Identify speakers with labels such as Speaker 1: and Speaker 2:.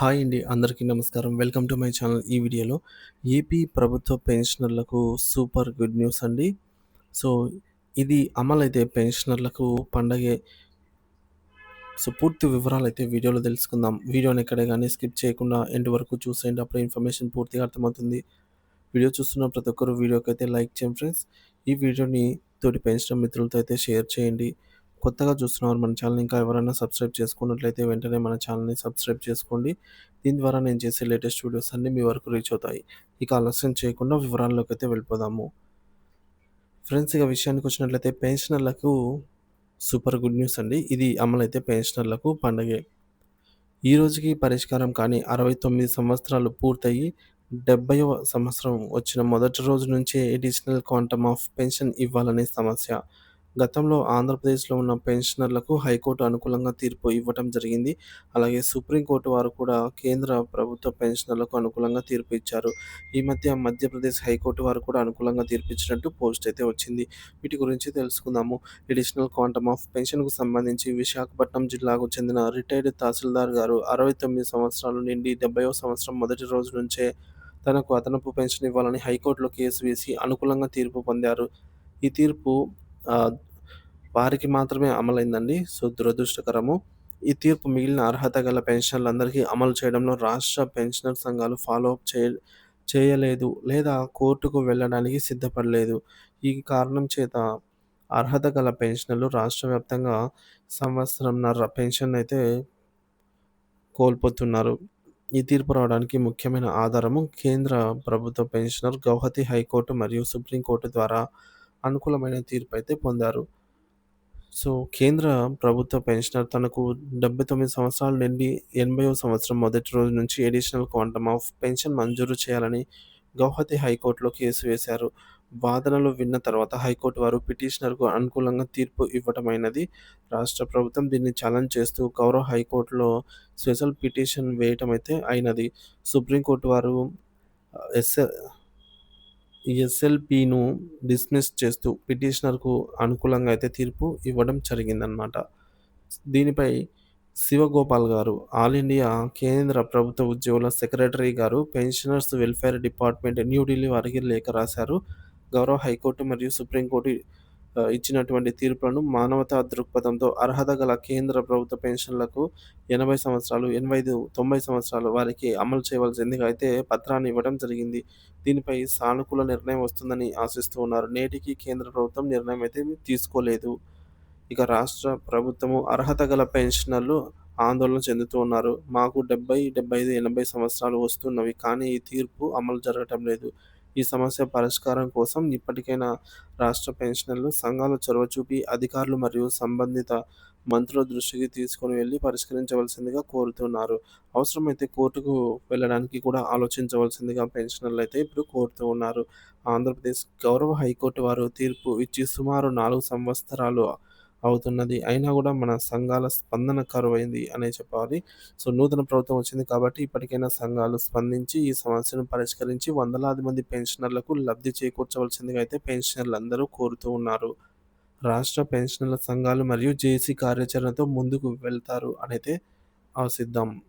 Speaker 1: Hi అండి. అందరికీ నమస్కారం. Welcome to my channel. ఈ వీడియోలో ఏపీ ప్రభుత్వ పెన్షనర్లకు సూపర్ గుడ్ న్యూస్ అండి. సో, ఇది అమలైతే పెన్షనర్లకు పండగే. సో, పూర్తి వివరాలు అయితే వీడియోలో తెలుసుకుందాం. వీడియోని ఎక్కడే కానీ స్కిప్ చేయకుండా ఎండ్ వరకు చూసేయండి. అప్పుడు ఇన్ఫర్మేషన్ పూర్తిగా అర్థమవుతుంది. వీడియో చూస్తున్న ప్రతి ఒక్కరు వీడియోకైతే లైక్ చేయండి ఫ్రెండ్స్. ఈ వీడియోని తోటి పెంచడం మిత్రులతో అయితే షేర్ చేయండి. కొత్తగా చూస్తున్నవారు మన ఛానల్ ఇంకా ఎవరైనా సబ్స్క్రైబ్ చేసుకున్నట్లయితే వెంటనే మన ఛానల్‌ని సబ్స్క్రైబ్ చేసుకోండి. దీని ద్వారా నేను చేసే లేటెస్ట్ వీడియోస్ అన్నీ మీ వరకు రీచ్ అవుతాయి. ఇక ఆలస్యం చేయకుండా వివరాల్లోకి అయితే వెళ్ళిపోదాము. ఫ్రెండ్స్ ఇక విషయానికి వచ్చినట్లయితే పెన్షనర్లకు సూపర్ గుడ్ న్యూస్ అండి. ఇది అమలైతే పెన్షనర్లకు పండగే. ఈ రోజుకి పరిష్కారం కానీ 69 సంవత్సరాలు పూర్తయి 70వ సంవత్సరం వచ్చిన మొదటి రోజు నుంచే అడిషనల్ క్వాంటమ్ ఆఫ్ పెన్షన్ ఇవ్వాలనే సమస్య. గతంలో ఆంధ్రప్రదేశ్‌లో ఉన్న పెన్షనర్లకు హైకోర్టు అనుకూలంగా తీర్పు ఇవ్వటం జరిగింది. అలాగే సుప్రీంకోర్టు వారు కూడా కేంద్ర ప్రభుత్వ పెన్షనర్లకు అనుకూలంగా తీర్పు ఇచ్చారు. ఈ మధ్య మధ్యప్రదేశ్ హైకోర్టు వారు కూడా అనుకూలంగా తీర్పు ఇచ్చినట్టు పోస్ట్ అయితే వచ్చింది. వీటి గురించి తెలుసుకుందాము. ఎడిషనల్ క్వాంటమ్ ఆఫ్ పెన్షన్‌కు సంబంధించి విశాఖపట్నం జిల్లాకు చెందిన రిటైర్డ్ తహసీల్దార్ గారు 69 సంవత్సరాలు నిండి 70వ సంవత్సరం మొదటి రోజు నుంచే తనకు అదనపు పెన్షన్ ఇవ్వాలని హైకోర్టులో కేసు వేసి అనుకూలంగా తీర్పు పొందారు. ఈ తీర్పు వారికి మాత్రమే అమలైందండి. సో, దురదృష్టకరము. ఈ తీర్పు మిగిలిన అర్హత గల పెన్షనర్లందరికీ అమలు చేయడంలో రాష్ట్ర పెన్షనర్ సంఘాలు ఫాలో అప్ చేయ చేయలేదు లేదా కోర్టుకు వెళ్ళడానికి సిద్ధపడలేదు. ఈ కారణం చేత అర్హత గల పెన్షనర్లు రాష్ట్ర వ్యాప్తంగా సంవత్సరంన్నర పెన్షన్నయితే కోల్పోతున్నారు. ఈ తీర్పు రావడానికి ముఖ్యమైన ఆధారము కేంద్ర ప్రభుత్వ పెన్షనర్ గౌహతి హైకోర్టు మరియు సుప్రీంకోర్టు ద్వారా అనుకూలమైన తీర్పు అయితే పొందారు. సో, కేంద్ర ప్రభుత్వ పెన్షనర్ తనకు డెబ్భై తొమ్మిది సంవత్సరాల నుండి ఎనభైవ సంవత్సరం మొదటి రోజు నుంచి అడిషనల్ క్వాంటమ్ ఆఫ్ పెన్షన్ మంజూరు చేయాలని గౌహతి హైకోర్టులో కేసు వేశారు. వాదనలు విన్న తర్వాత హైకోర్టు వారు పిటిషనర్‌కు అనుకూలంగా తీర్పు ఇవ్వటమైనది. రాష్ట్ర ప్రభుత్వం దీన్ని ఛాలెంజ్ చేస్తూ గౌరవ హైకోర్టులో స్పెషల్ పిటిషన్ వేయటం అయితే అయినది. సుప్రీంకోర్టు వారు ఎస్ ఎస్ఎల్‌పిను డిస్మిస్ చేస్తూ పిటిషనర్‌కు అనుకూలంగా అయితే తీర్పు ఇవ్వడం జరిగిందనమాట. దీనిపై శివగోపాల్ గారు ఆల్ ఇండియా కేంద్ర ప్రభుత్వ ఉద్యోగుల సెక్రటరీ గారు పెన్షనర్స్ వెల్ఫేర్ డిపార్ట్మెంట్ న్యూఢిల్లీ వారికి లేఖ రాశారు. గౌరవ హైకోర్టు మరియు సుప్రీంకోర్టు ఇచ్చినటువంటి తీర్పులను మానవతా దృక్పథంతో అర్హత గల కేంద్ర ప్రభుత్వ పెన్షన్లకు 80 సంవత్సరాలు, ఎనభైదు తొంభై సంవత్సరాలు వారికి అమలు చేయవలసిందిగా అయితే పత్రాన్ని ఇవ్వడం జరిగింది. దీనిపై సానుకూల నిర్ణయం వస్తుందని ఆశిస్తూ ఉన్నారు. నేటికి కేంద్ర ప్రభుత్వం నిర్ణయం అయితే తీసుకోలేదు. ఇక రాష్ట్ర ప్రభుత్వము అర్హత గల పెన్షనర్లు ఆందోళన చెందుతూ ఉన్నారు. మాకు 70, 75, 80 సంవత్సరాలు వస్తున్నవి. కానీ ఈ తీర్పు అమలు జరగటం లేదు. ఈ సమస్య పరిష్కారం కోసం ఇప్పటికైనా రాష్ట్ర పెన్షనర్లు సంఘాలు చొరవ చూపి అధికారులు మరియు సంబంధిత మంత్రుల దృష్టికి తీసుకొని వెళ్ళి పరిష్కరించవలసిందిగా కోరుతున్నారు. అవసరమైతే కోర్టుకు వెళ్ళడానికి కూడా ఆలోచించవలసిందిగా పెన్షనర్లయితే ఇప్పుడు కోరుతూ ఉన్నారు. ఆంధ్రప్రదేశ్ గౌరవ హైకోర్టు వారు తీర్పు ఇచ్చి సుమారు నాలుగు సంవత్సరాలు అవుతున్నది. అయినా కూడా మన సంఘాల స్పందన కరువైంది అనే చెప్పాలి. సో, నూతన ప్రభుత్వం వచ్చింది కాబట్టి ఇప్పటికైనా సంఘాలు స్పందించి ఈ సమస్యను పరిష్కరించి వందలాది మంది పెన్షనర్లకు లబ్ధి చేకూర్చవలసిందిగా అయితే పెన్షనర్లందరూ కోరుతూ ఉన్నారు. రాష్ట్ర పెన్షనర్ల సంఘాలు మరియు జేసీ కార్యాచరణతో ముందుకు వెళ్తారు అనైతే ఆశిద్దాం.